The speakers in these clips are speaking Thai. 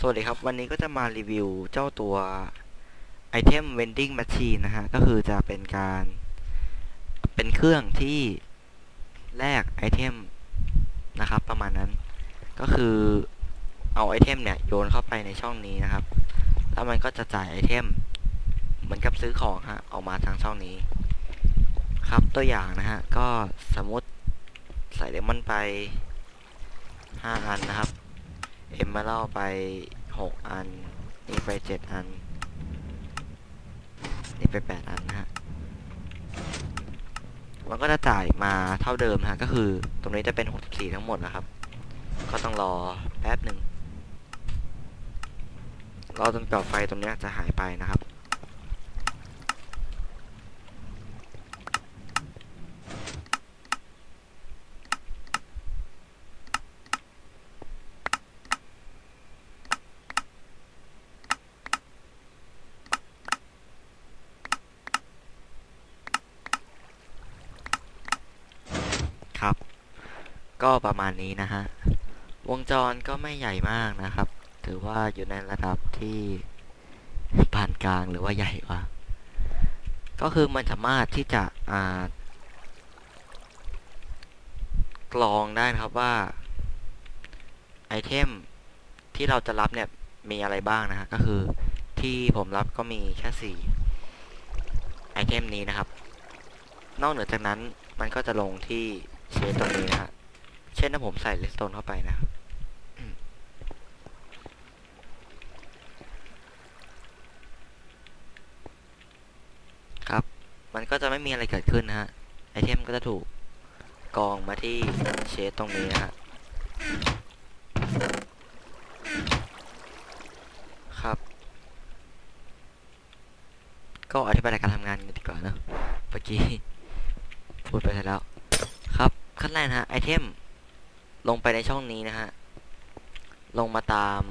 สวัสดีครับ วันนี้ก็จะมารีวิวเจ้าตัว Item Vending Machine นะฮะ ก็คือจะเป็นการเป็นเครื่องที่แลกไอเทมนะครับ ประมาณนั้น ก็คือเอาไอเทมเนี่ย โยนเข้าไปในช่องนี้นะครับ แล้วมันก็จะจ่ายไอเทม เหมือนกับซื้อของฮะออกมาทางช่องนี้ ครับตัวอย่างนะฮะ ก็สมมติใส่เลมอนไป 5 อันนะครับ เอ็มมาเล่าไปหกอัน นี่ไปเจ็ดอัน นี่ไปแปดอันนะฮะมันก็จะจ่ายมาเท่าเดิมฮะก็คือตรงนี้จะเป็นหกสิบสี่ทั้งหมดนะครับ ก็ต้องรอแป๊บหนึ่งรอจนกรอบไฟตรงนี้จะหายไปนะครับ ก็ประมาณนี้นะฮะ วงจรก็ไม่ใหญ่มากนะครับ ถือว่าอยู่ในระดับที่ปานกลางหรือว่าใหญ่กว่า ก็คือมันสามารถที่จะกรองได้นะครับว่าไอเทมที่เราจะรับเนี่ยมีอะไรบ้างนะฮะก็คือที่ผมรับก็มีแค่สี่ไอเทมนี้นะครับ นอกเหนือจากนั้นมันก็จะลงที่เชนตรงนี้นะฮะ เช่นถ้าผมใส่เลสโตนเข้าไปนะ ครับ มันก็จะไม่มีอะไรเกิดขึ้นนะฮะ ไอเทมก็จะถูกกองมาที่เชดตรงนี้นะฮะครับ ก็อธิบายการทำงานกันดีกว่านะเมื่อกี้พูดไปแล้ว ครับขั้นแรกนะไอเทม ลงไปในช่องนี้นะฮะ ลงมาตาม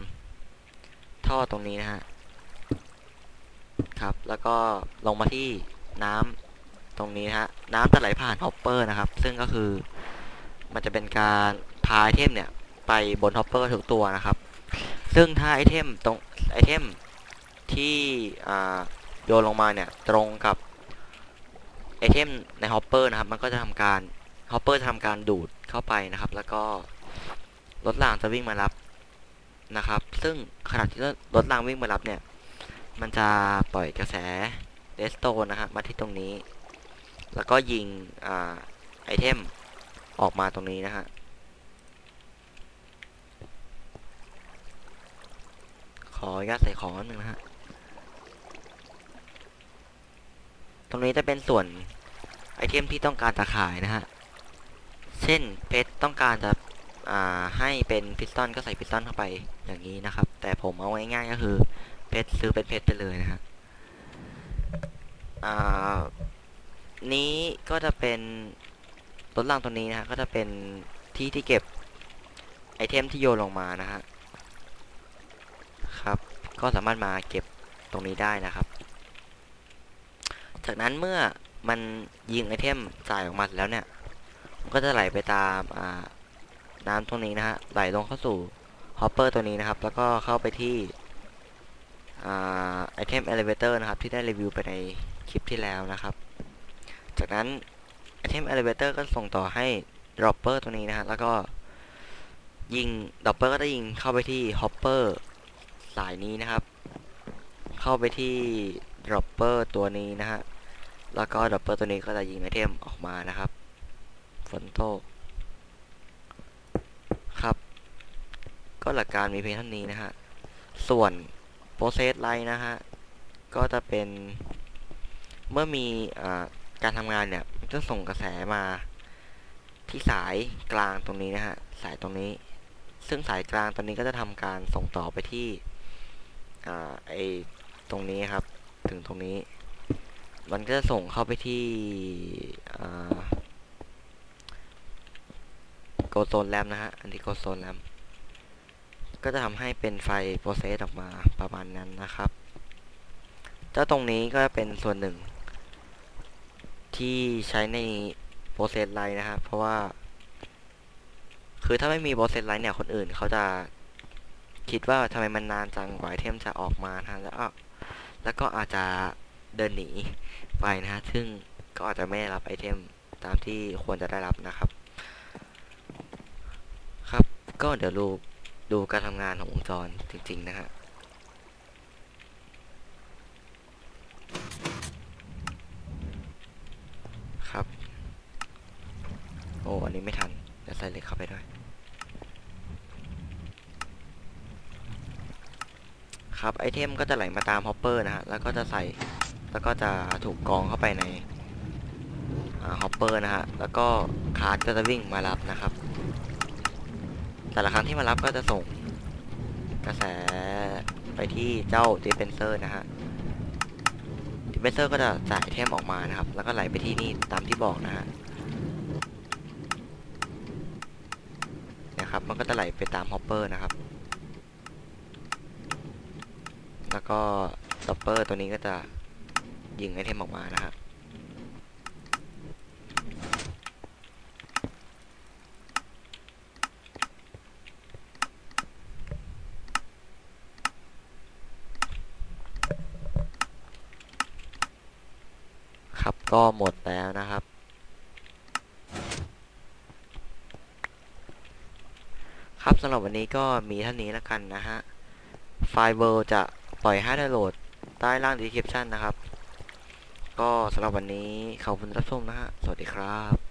ท่อตรงนี้นะฮะ ครับ แล้วก็ลงมาที่น้ำตรงนี้นะฮะ น้ำจะไหลผ่านฮอปเปอร์นะครับ ซึ่งก็คือมันจะเป็นการพาไอเทมเนี่ย ไปบนฮอปเปอร์ทุกตัวนะครับ ซึ่งถ้าไอเทมตรงไอเทมที่โยนลงมาเนี่ยตรงกับไอเทมในฮอปเปอร์นะครับ มันก็จะทำการ ฮอปเปอร์จะทำการดูดเข้าไปนะครับ แล้วก็รถรางจะวิ่งมารับนะครับ ซึ่งขณะที่รถรางวิ่งมารับเนี่ย มันจะปล่อยกระแสเดสโตนนะฮะมาที่ตรงนี้ แล้วก็ยิงอ่าไอเทมออกมาตรงนี้นะฮะขออนุญาตใส่ของนิดนึงนะฮะ ตรงนี้จะเป็นส่วนไอเทมที่ต้องการจะขายนะฮะ เช่นเพชรต้องการจะให้เป็นพิสตันก็ใส่พิสตันเข้าไปอย่างนี้นะครับ แต่ผมเอาง่ายๆก็คือเพชรซื้อเป็นเพชรไปเลยนะฮะอ่านี้ก็จะเป็นรถล่างตัวนี้นะฮะก็จะเป็นที่ที่เก็บไอเทมที่โยนลงมานะฮะครับ ก็สามารถมาเก็บตรงนี้ได้นะครับ จากนั้นเมื่อมันยิงไอเทมจ่ายออกมาแล้วเนี่ย ก็จะไหลไปตามน้ำตรงนี้นะฮะไหลลงเข้าสู่ฮอปเปอร์ตัวนี้นะครับ แล้วก็เข้าไปที่ไอเทมเอลิเวเตอร์นะครับ ที่ได้รีวิวไปในคลิปที่แล้วนะครับ จากนั้นไอเทมเอลิเวเตอร์ก็ส่งต่อให้ดรอปเปอร์ตัวนี้นะฮะแล้วก็ยิงดรอปเปอร์ก็จะยิงเข้าไปที่ฮอปเปอร์สายนี้นะครับ เข้าไปที่ดรอปเปอร์ตัวนี้นะฮะแล้วก็ดรอปเปอร์ตัวนี้ก็จะยิงไอเทมออกมานะครับ ฝนตก ครับ ก็หลักการมีเพียงเท่านี้นะฮะ ส่วนโปรเซสไลน์นะฮะ ก็จะเป็น เมื่อมีการทำงานเนี่ย จะส่งกระแสมาที่สายกลางตรงนี้นะฮะ สายตรงนี้ ซึ่งสายกลางตรงนี้ก็จะทำการส่งต่อไปที่ไอตรงนี้ครับ ถึงตรงนี้ มันก็จะส่งเข้าไปที่โกโซนแรมนะฮะอันที่โกโซนแรมก็จะทำให้เป็นไฟโปรเซสออกมาประมาณนั้นนะครับเจ้าตรงนี้ก็เป็นส่วนหนึ่ง ที่ใช้ในโปรเซสไลน์นะครับเพราะว่า คือถ้าไม่มีโปรเซสไลน์เนี่ยคนอื่นเขาจะคิดว่าทำไมมันนานจังกว่าไอเทมจะออกมานะแล้วก็แล้วก็อาจจะเดินหนีไปนะฮะซึ่งก็อาจจะไม่ได้รับไอเทมตามที่ควรจะได้รับนะครับ ก็เดี๋ยวดูดูการทำงานของวงจรจริง ๆ นะฮะครับ โอ้อันนี้ไม่ทันเดี๋ยวใส่เหล็กเข้าไปด้วย ครับไอเทมก็จะไหลมาตามฮอปเปอร์นะฮะแล้วก็จะใส่แล้วก็จะถูกกองเข้าไปในฮอปเปอร์นะฮะแล้วก็คาร์ดก็จะวิ่งมารับนะครับ แต่ละครั้งที่มารับก็จะส่งกระแสไปที่เจ้าดิเ p นเซอร์นะฮะดิเ p นเซอร์ก็จะจ่ายเทมออกมานะครับ แล้วก็ไหลไปที่นี่ตามที่บอกนะฮะนะครับ มันก็จะไหลไปตามฮอปเปอร์นะครับ แล้วก็สต็อปเปอร์ตัวนี้ก็จะยิงไอเทมออกมานะครั ก็หมดแล้วนะครับ ครับสำหรับวันนี้ก็มีเท่านี้แล้วกันนะฮะ ไฟล์เบอร์จะปล่อยให้ดาวน์โหลดใต้ล่างดีคริปชันนะครับ ก็สำหรับวันนี้ขอบคุณรับชมนะฮะ สวัสดีครับ